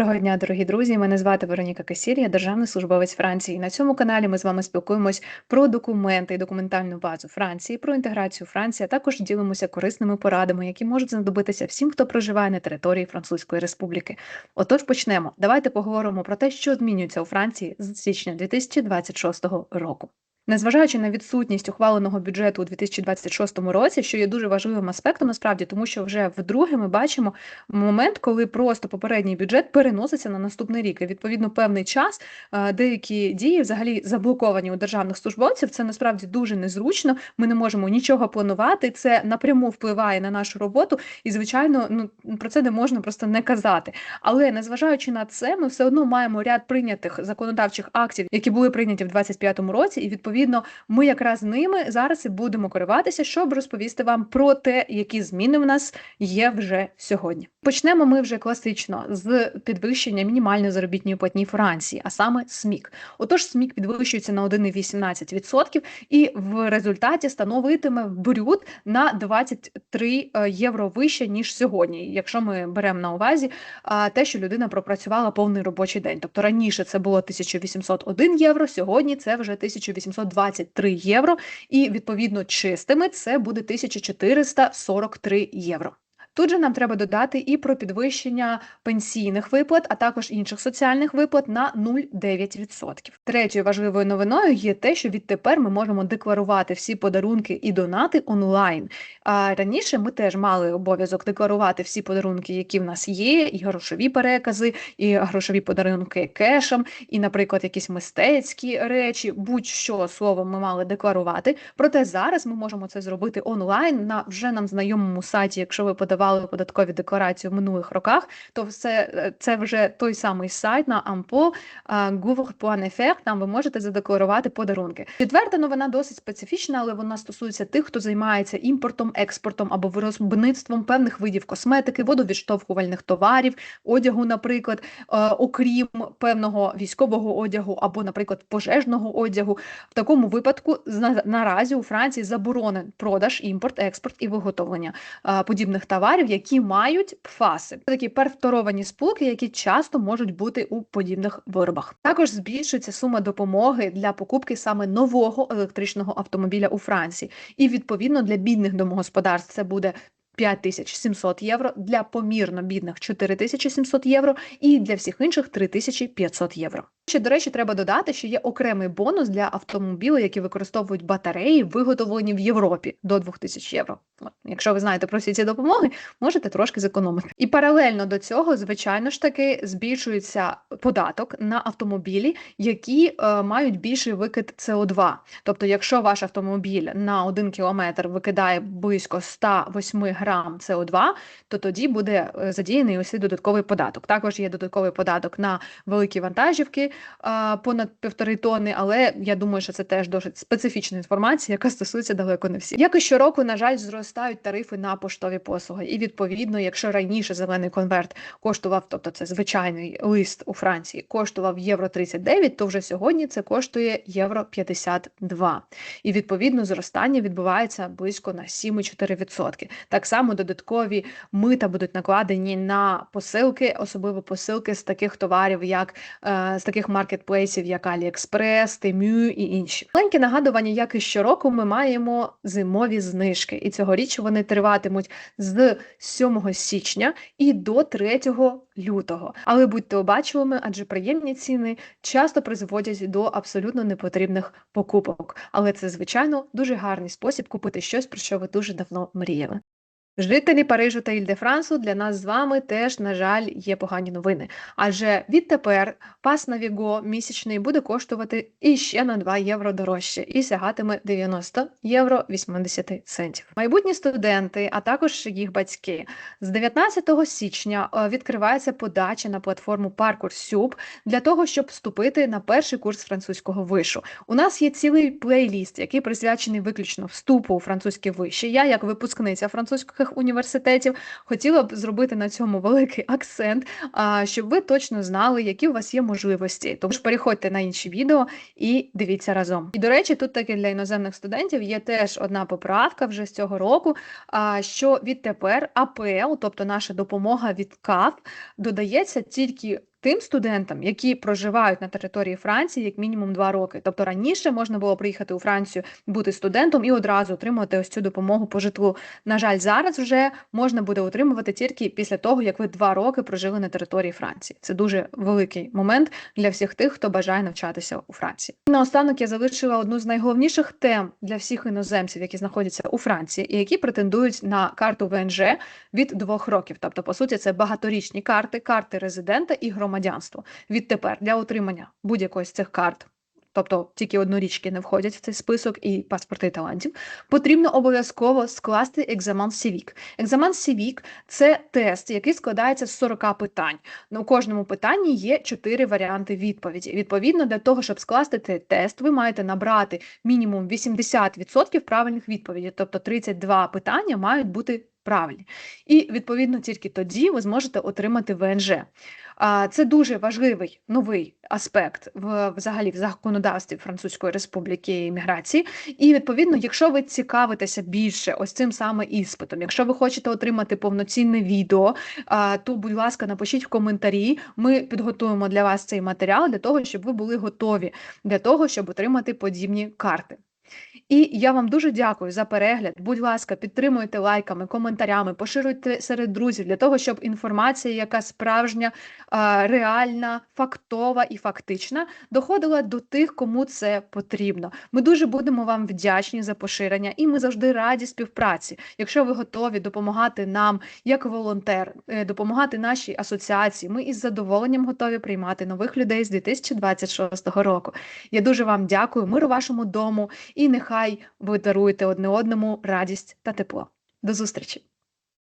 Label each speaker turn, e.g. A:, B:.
A: Доброго дня, дорогі друзі. Мене звати Вероніка Касіль, я державний службовець Франції. На цьому каналі ми з вами спілкуємось про документи і документальну базу Франції, про інтеграцію Франції, а також ділимося корисними порадами, які можуть знадобитися всім, хто проживає на території Французької Республіки. Отож, почнемо. Давайте поговоримо про те, що змінюється у Франції з січня 2026 року. Незважаючи на відсутність ухваленого бюджету у 2026 році, що є дуже важливим аспектом, насправді, тому що вже вдруге ми бачимо момент, коли просто попередній бюджет переноситься на наступний рік. І відповідно певний час е, деякі дії взагалі заблоковані у державних службовців. Це насправді дуже незручно. Ми не можемо нічого планувати. Це напряму впливає на нашу роботу, і звичайно, ну про це не можна просто не казати. Але незважаючи на це, ми все одно маємо ряд прийнятих законодавчих актів, які були прийняті в 2025 році, і відповідно відповідно, ми якраз ними зараз і будемо керуватися, щоб розповісти вам про те, які зміни в нас є вже сьогодні. Почнемо ми вже класично з підвищення мінімальної заробітної платні Франції, а саме СМІК. Отож, СМІК підвищується на 1,18% і в результаті становитиме брюд на 23 е, євро вище ніж сьогодні. Якщо ми беремо на увазі те, що людина пропрацювала повний робочий день. Тобто раніше це було 1801 євро, сьогодні це вже 1823 євро, і відповідно чистими це буде 1443 євро. Тут же нам треба додати і про підвищення пенсійних виплат, а також інших соціальних виплат на 0,9%. Третьою важливою новиною є те, що відтепер ми можемо декларувати всі подарунки і донати онлайн. А раніше ми теж мали обов'язок декларувати всі подарунки, які в нас є, і грошові перекази, і грошові подарунки кешем, і, наприклад, якісь мистецькі речі, будь-що словом ми мали декларувати. Проте зараз ми можемо це зробити онлайн на вже нам знайомому сайті, якщо ви подавали подавали податкові декларації в минулих роках, то все це вже той самий сайт на Ампо gouv.fr, Там ви можете задекларувати подарунки. Четверта новина досить специфічна, але вона стосується тих, хто займається імпортом, експортом або виробництвом певних видів косметики, водовідштовхувальних товарів, одягу, наприклад, окрім певного військового одягу або, наприклад, пожежного одягу. В такому випадку наразі у Франції заборонен продаж, імпорт, експорт і виготовлення подібних товарів товарів, які мають пфаси. Такі перфторовані сполуки, які часто можуть бути у подібних виробах. Також збільшується сума допомоги для покупки саме нового електричного автомобіля у Франції, і відповідно для бідних домогосподарств це буде 5700 євро, для помірно бідних 4700 євро і для всіх інших 3500 євро. Ще, до речі, треба додати, що є окремий бонус для автомобілів, які використовують батареї, виготовлені в Європі до 2000 євро. Якщо ви знаєте про всі ці допомоги, можете трошки зекономити. І паралельно до цього, звичайно ж таки, збільшується податок на автомобілі, які е, мають більший викид СО2. Тобто, якщо ваш автомобіль на 1 кілометр викидає близько 108 грам СО2, то тоді буде е, задіяний ось додатковий податок. Також є додатковий податок на великі вантажівки понад півтори тони, але я думаю, що це теж досить специфічна інформація, яка стосується далеко не всіх. Як і щороку, на жаль, зростають тарифи на поштові послуги. І відповідно, якщо раніше зелений конверт коштував, тобто це звичайний лист у Франції, коштував євро 39, то вже сьогодні це коштує євро 52. І відповідно зростання відбувається близько на 7,4%. Так само додаткові мита будуть накладені на посилки, особливо посилки з таких товарів, як е, з таких маркетплейсів, як AliExpress, Temu і інші. Маленьке нагадування, як і щороку, ми маємо зимові знижки, і цьогоріч вони триватимуть з 7 січня і до 3 лютого. Але будьте обачливими, адже приємні ціни часто призводять до абсолютно непотрібних покупок. Але це, звичайно, дуже гарний спосіб купити щось, про що ви дуже давно мріяли. Жителі Парижу та Іль-де-Франсу для нас з вами теж, на жаль, є погані новини. Адже відтепер пас Навіго місячний буде коштувати іще на 2 євро дорожче і сягатиме 90 євро 80 центів. Майбутні студенти, а також їх батьки, з 19 січня е, відкривається подача на платформу Parcoursup для того, щоб вступити на перший курс французького вишу. У нас є цілий плейліст, який присвячений виключно вступу у французьке вище. Я, як випускниця французьких університетів. Хотіла б зробити на цьому великий акцент, щоб ви точно знали, які у вас є можливості. Тому ж переходьте на інші відео і дивіться разом. І до речі, тут таки для іноземних студентів є теж одна поправка вже з цього року. Що відтепер АПЛ, тобто наша допомога від КАФ, додається тільки тим студентам, які проживають на території Франції як мінімум два роки. Тобто раніше можна було приїхати у Францію, бути студентом і одразу отримувати ось цю допомогу по житлу. На жаль, зараз вже можна буде отримувати тільки після того, як ви два роки прожили на території Франції. Це дуже великий момент для всіх тих, хто бажає навчатися у Франції. Наостанок я залишила одну з найголовніших тем для всіх іноземців, які знаходяться у Франції, і які претендують на карту ВНЖ від двох років. Тобто, по суті, це багаторічні карти, карти резидента і громадянство. Відтепер для отримання будь-якої з цих карт. Тобто тільки однорічки не входять в цей список і паспорти талантів, потрібно обов'язково скласти екзамен Сівік. Екзамен Сівік це тест, який складається з 40 питань. На кожному питанні є 4 варіанти відповіді. Відповідно, для того, щоб скласти цей тест, ви маєте набрати мінімум 80% правильних відповідей, тобто 32 питання мають бути правильні. І відповідно тільки тоді ви зможете отримати ВНЖ. Це дуже важливий новий аспект в взагалі в законодавстві Французької Республіки імміграції. І відповідно, якщо ви цікавитеся більше ось цим саме іспитом, якщо ви хочете отримати повноцінне відео, то, будь ласка, напишіть в коментарі. Ми підготуємо для вас цей матеріал для того, щоб ви були готові для того, щоб отримати подібні карти. І я вам дуже дякую за перегляд. Будь ласка, підтримуйте лайками, коментарями, поширюйте серед друзів для того, щоб інформація, яка справжня, реальна, фактова і фактична, доходила до тих, кому це потрібно. Ми дуже будемо вам вдячні за поширення, і ми завжди раді співпраці. Якщо ви готові допомагати нам як волонтер, е, допомагати нашій асоціації, ми із задоволенням готові приймати нових людей з 2026 року. Я дуже вам дякую. Миру вашому дому і нехай ви даруєте одне одному радість та тепло. До зустрічі!